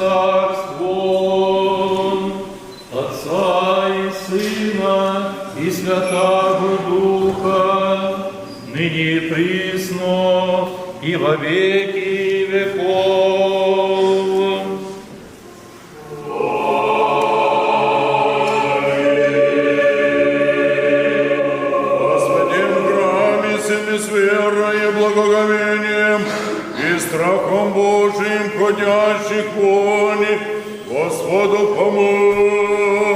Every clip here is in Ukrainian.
царством Отца и Сына и Святого Духа, ныне присно и во веки вони, Господу помолимся.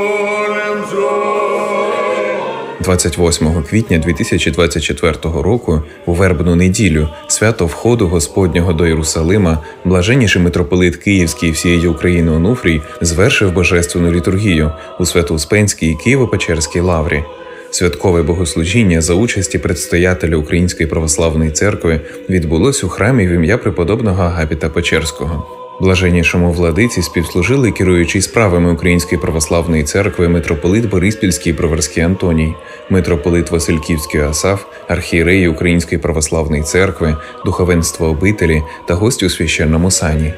28 квітня 2024 року, у вербну неділю, свято входу Господнього до Єрусалима, блаженніший митрополит Київський всієї України Онуфрій звершив божественну літургію у Свято-Успенській Києво-Печерській лаврі. Святкове богослужіння за участі предстоятеля Української православної церкви відбулось у храмі в ім'я преподобного Агапіта Печерського. Блаженнішому владиці співслужили керуючий справами Української православної церкви митрополит Бориспільський і Броварський Антоній, митрополит Васильківський Асаф, архієреї Української православної церкви, духовенство обителі та гості у священному сані.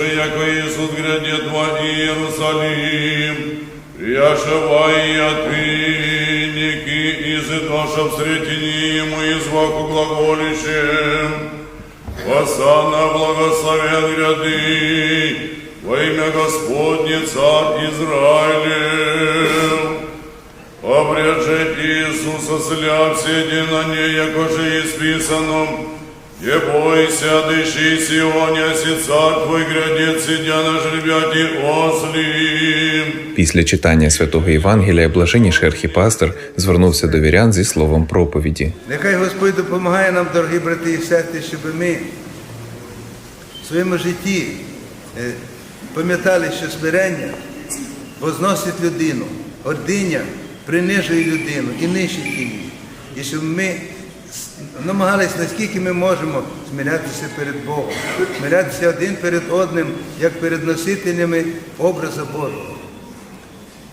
Слышавший, яко Иисус грядет во Иерусалим, прияшева и отвинники, из Итоша всретени ему и зваку глаголищем. Осанна благословен гряды, во имя Господне Царь Израилев. Обрежет Иисуса сля все на ней, яко же исписано, Не бойся, дыши Сионе, си твой грядет, сидя на жребяти ослим. Після читання святого Євангелія блаженніший архіпастер звернувся до вірян зі словом проповіді. Нехай Господь допомагає нам, дорогі брати і сестри, щоб ми в своєму житті е, пам'ятали, що смирення возносить людину, гординя принижує людину і нищить її. І щоб ми намагались, наскільки ми можемо смирятися перед Богом, смирятися один перед одним, як перед носителями образу Божого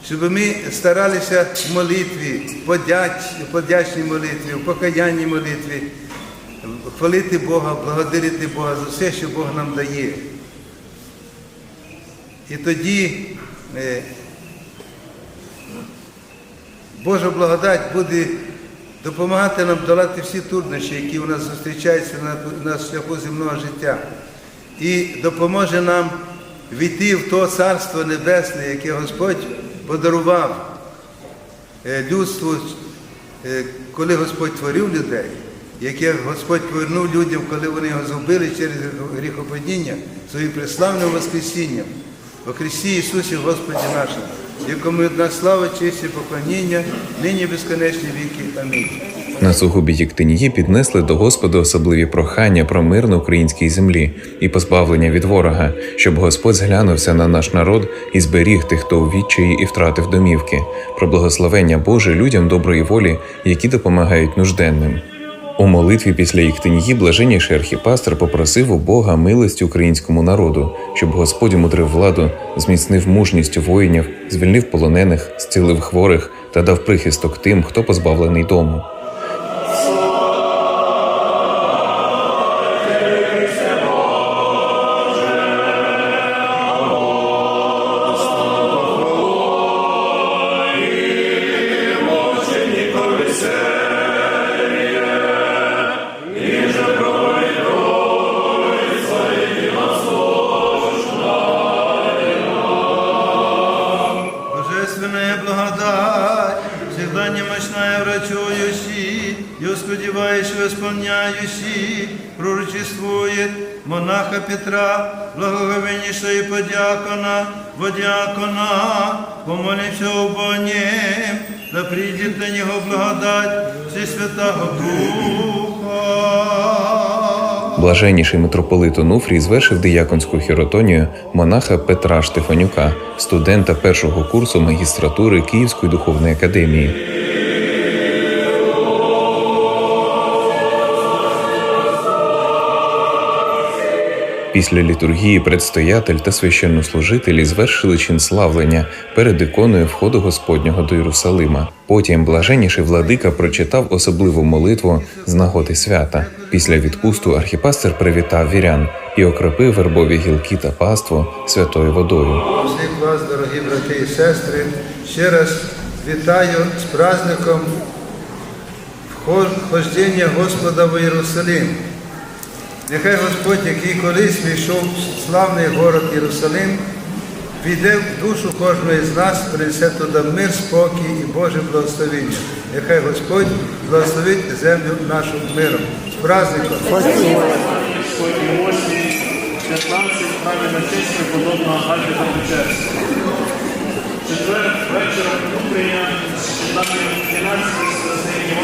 щоб ми старалися в молитві, подяч, подячній молитві, в покаянній молитві, хвалити Бога, благодарити Бога за все, що Бог нам дає. І тоді е, Божа благодать буде допомагати нам долати всі труднощі, які у нас зустрічаються на, на шляху земного життя. І допоможе нам війти в то царство небесне, яке Господь подарував е, людству, е, коли Господь творив людей, яке Господь повернув людям, коли вони його зубили через гріхопадіння своїм преславним Воскресінням. Во Христі Ісусі Господі нашому, якому одна слава, честь і поклоніння, нині безконечні віки. Амінь. На сугубі Єктинії піднесли до Господа особливі прохання про мир на українській землі і позбавлення від ворога, щоб Господь зглянувся на наш народ і зберіг тих, хто у відчаї і втратив домівки, про благословення Боже людям доброї волі, які допомагають нужденним. У молитві після Єктинії блаженніший архіпастер попросив у Бога милості українському народу, щоб Господь умудрив владу, зміцнив мужність воїнів, звільнив полонених, зцілив хворих та дав прихисток тим, хто позбавлений дому. Врачующий, и ускудевающего исполняющий, пророчествует монаха Петра, благоговеннейшего и подьякона, водиакона, помолимся об нем, да придет на него благодать Всесвятого Духа. Блаженніший митрополит Онуфрій звершив дияконську хіротонію монаха Петра Штефанюка, студента першого курсу магістратури Київської духовної академії. Після літургії предстоятель та священнослужителі звершили чин славлення перед іконою входу Господнього до Єрусалима. Потім блаженніший владика прочитав особливу молитву з нагоди свята. Після відпусту архіпастер привітав вірян і окропив вербові гілки та паству святою водою. Всіх вас, дорогі брати і сестри, ще раз вітаю з праздником вхождення Господа в Єрусалим. Нехай Господь, який колись війшов в славний город Єрусалим, війде в душу кожного з нас, принесе туди мир, спокій і Боже благословення. Нехай Господь благословить землю нашу миром. З праздником! Сьогодні 15 правильно честь преподобного Альбіта Печерського. Четвер вечором утрення, 15